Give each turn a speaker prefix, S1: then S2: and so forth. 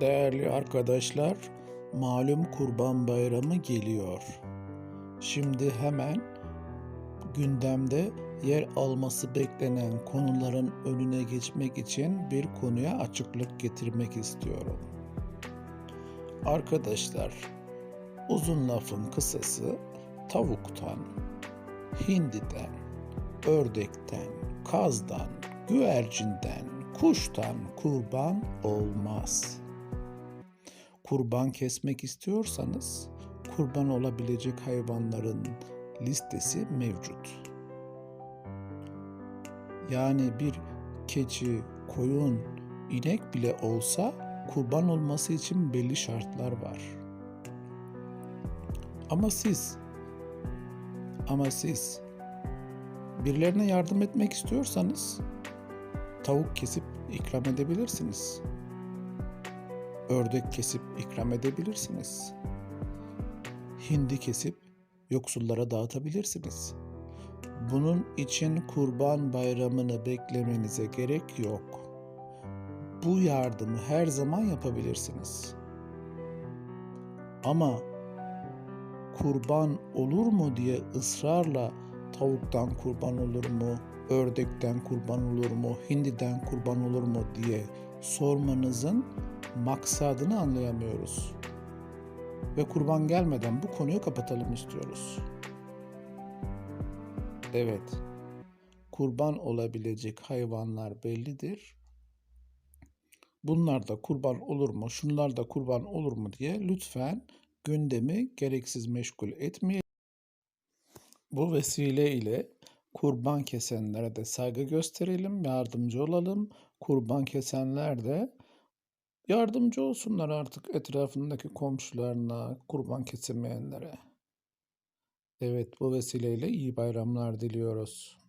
S1: Değerli arkadaşlar, malum Kurban Bayramı geliyor. Şimdi hemen gündemde yer alması beklenen konuların önüne geçmek için bir konuya açıklık getirmek istiyorum. Arkadaşlar, uzun lafın kısası tavuktan, hindiden, ördekten, kazdan, güvercinden, kuştan kurban olmaz. Kurban kesmek istiyorsanız kurban olabilecek hayvanların listesi mevcut. Yani bir keçi, koyun, inek bile olsa kurban olması için belli şartlar var. Ama siz ama siz birilerine yardım etmek istiyorsanız tavuk kesip ikram edebilirsiniz. Ördek kesip ikram edebilirsiniz. Hindi kesip yoksullara dağıtabilirsiniz. Bunun için Kurban Bayramını beklemenize gerek yok. Bu yardımı her zaman yapabilirsiniz. Ama kurban olur mu diye ısrarla tavuktan kurban olur mu, ördekten kurban olur mu, hindiden kurban olur mu diye sormanızın maksadını anlayamıyoruz. Ve kurban gelmeden bu konuyu kapatalım istiyoruz. Evet, kurban olabilecek hayvanlar bellidir. Bunlar da kurban olur mu, şunlar da kurban olur mu diye lütfen gündemi gereksiz meşgul etmeyelim. Bu vesile ile kurban kesenlere de saygı gösterelim, yardımcı olalım. Kurban kesenler de yardımcı olsunlar artık etrafındaki komşularına, kurban kesemeyenlere. Evet, bu vesileyle iyi bayramlar diliyoruz.